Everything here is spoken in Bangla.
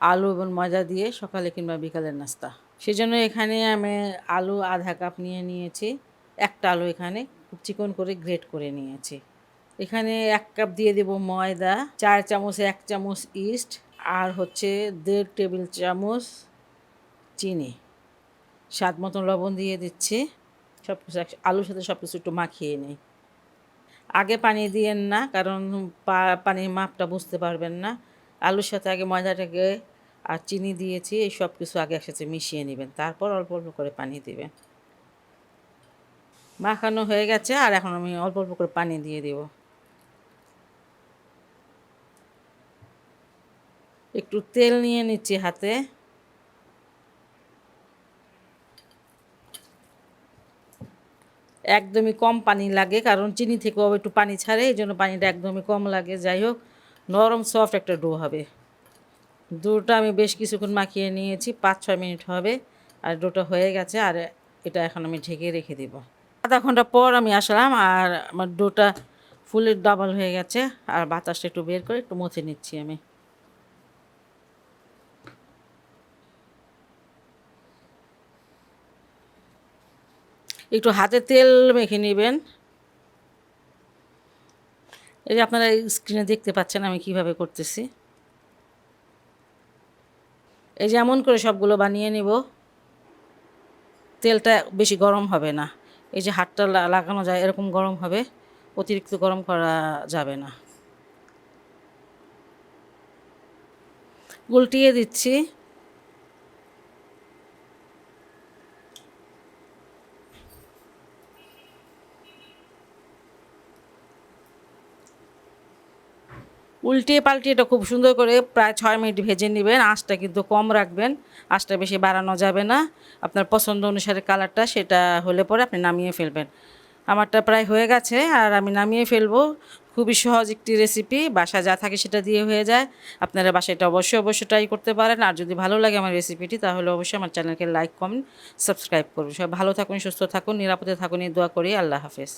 আলু এবং ময়দা দিয়ে সকালে কিংবা বিকালের নাস্তা। সেই জন্য এখানে আমি আলু আধা কাপ নিয়ে নিয়েছি, একটা আলু এখানে খুব চিকন করে গ্রেট করে নিয়েছি। এখানে এক কাপ দিয়ে দেব ময়দা, চার চামচ, এক চামচ ইস্ট, আর হচ্ছে দেড় টেবিল চামচ চিনি। স্বাদ মতন লবণ দিয়ে দিচ্ছি, সব কিছু আলুর সাথে সব কিছু একটু মাখিয়ে নিই। আগে পানি দিয়েন না, কারণ পানির মাপটা বুঝতে পারবেন না। আলুর সাথে আগে ময়দাটাকে আর চিনি দিয়েছি, এই সব কিছু আগে একসাথে মিশিয়ে নেবেন। তারপর অল্প অল্প করে পানি দিবেন। মাখানো হয়ে গেছে, আর এখন আমি অল্প অল্প করে পানি দিয়ে দেব। একটু তেল নিয়ে নিচ্ছি হাতে। একদমই কম পানি লাগে, কারণ চিনি থেকেও একটু পানি ছাড়ে, এই জন্য পানিটা একদমই কম লাগে। যাই হোক, নরম সফট একটা ডো হবে। ডোটা আমি বেশ কিছুক্ষণ মাখিয়ে নিয়েছি, পাঁচ ছয় মিনিট হবে, আর দুটো হয়ে গেছে, আর এটা এখন আমি ঢেকে রেখে দেব। আধা ঘণ্টা পর আমি আসলাম, আর আমার ডোটা ফুলের ডাবল হয়ে গেছে, আর বাতাসটা একটু বের করে একটু মুছে নিচ্ছি আমি। একটু হাতে তেল মেখে নেবেন। এই যে আপনারা স্ক্রিনে দেখতে পাচ্ছেন আমি কীভাবে করতেছি। এই যে এমন করে সবগুলো বানিয়ে নিব। তেলটা বেশি গরম হবে না। এই যে হাতটা লাগানো যায়, এরকম গরম হবে, অতিরিক্ত গরম করা যাবে না। উল্টিয়ে দিচ্ছি। উল্টিয়ে পাল্টিয়ে এটা খুব সুন্দর করে প্রায় ছয় মিনিট ভেজে নেবেন। আঁচটা কিন্তু কম রাখবেন। আঁচটা বেশি বাড়ানো যাবে না। আপনার পছন্দ অনুসারে কালারটা সেটা হলে পরে আপনি নামিয়ে ফেলবেন। আমারটা প্রায় হয়ে গেছে আর আমি নামিয়ে ফেলব। খুবই সহজ একটি রেসিপি বাসা যা থাকে সেটা দিয়ে হয়ে যায়। আপনারা বাসায় এটা অবশ্যই অবশ্যই ট্রাই করতে পারেন। আর যদি ভালো লাগে আমার রেসিপিটি তাহলে অবশ্যই আমার চ্যানেলকে লাইক কমেন্ট সাবস্ক্রাইব করুন। সবাই ভালো থাকুন, সুস্থ থাকুন, নিরাপদে থাকুন। এই দোয়া করি। আল্লাহ হাফেজ।